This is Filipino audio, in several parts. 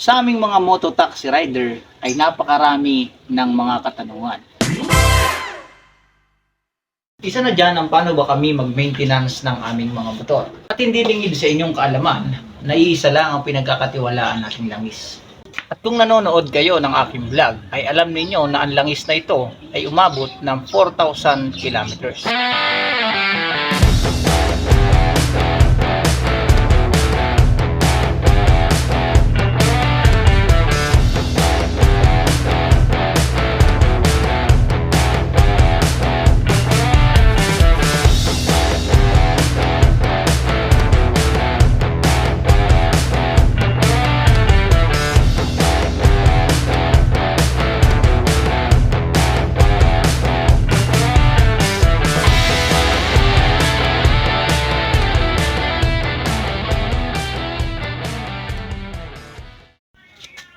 Sa aming mga mototaxi rider ay napakarami ng mga katanungan. Isa na dyan ang paano ba kami mag-maintenance ng aming mga motor. At hindi lingid sa inyong kaalaman na iisa lang ang pinagkakatiwalaan nating langis. At kung nanonood kayo ng aking vlog, ay alam ninyo na ang langis na ito ay umabot ng 4,000 kilometers.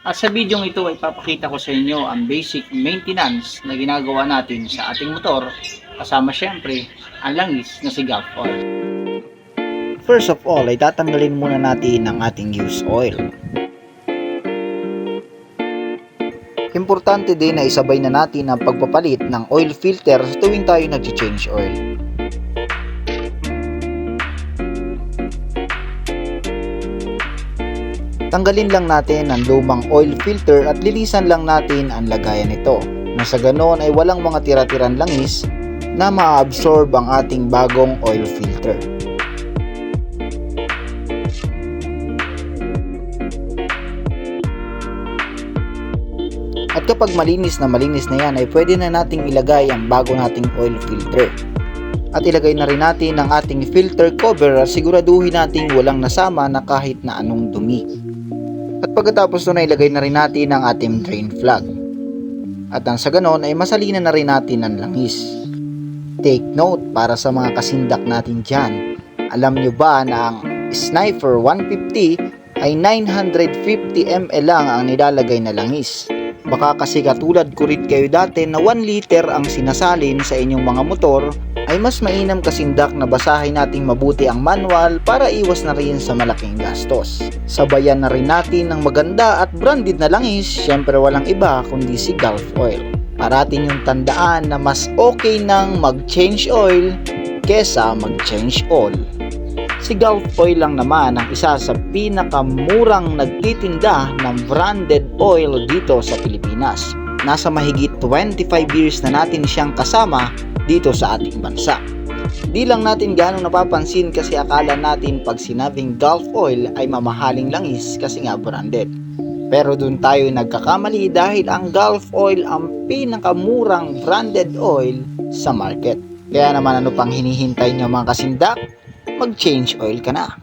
At sa bidyong ito ay papakita ko sa inyo ang basic maintenance na ginagawa natin sa ating motor kasama syempre ang langis na si Gulf Oil. First of all ay tatanggalin muna natin ang ating used oil. Importante din na isabay na natin ang pagpapalit ng oil filter tuwing tayo nag-change oil. Tanggalin lang natin ang lumang oil filter at lilisan lang natin ang lagayan nito. Na sa ganon ay walang mga tira-tiran langis na ma-absorb ang ating bagong oil filter. At kapag malinis na malinis na yan ay pwede na nating ilagay ang bago nating oil filter. At ilagay na rin natin ang ating filter cover at siguraduhin nating walang nasama na kahit na anong dumi. At pagkatapos nun ay ilagay na rin natin ang ating drain flag. At ang sa ganon ay masalina na rin natin ang langis. Take note para sa mga kasindak natin dyan. Alam nyo ba na ang Sniper 150 ay 950 ml lang ang nilalagay na langis. Baka kasi katulad ko rin kayo dati na 1 liter ang sinasalin sa inyong mga motor ay mas mainam kasindak na basahin nating mabuti ang manual para iwas na rin sa malaking gastos. Sabayan na rin natin ng maganda at branded na langis, syempre walang iba kundi si Gulf Oil. Parating yung tandaan na mas okay nang mag-change oil kesa mag-change oil. Si Gulf Oil lang naman ang isa sa pinakamurang nagtitinda ng branded oil dito sa Pilipinas. Nasa mahigit 25 years na natin siyang kasama dito sa ating bansa. Di lang natin ganong napapansin kasi akala natin pag sinabing Gulf Oil ay mamahaling langis kasi nga branded. Pero dun tayo nagkakamali dahil ang Gulf Oil ang pinakamurang branded oil sa market. Kaya naman ano pang hinihintay nyo mga kasindak? Mag-change oil ka na.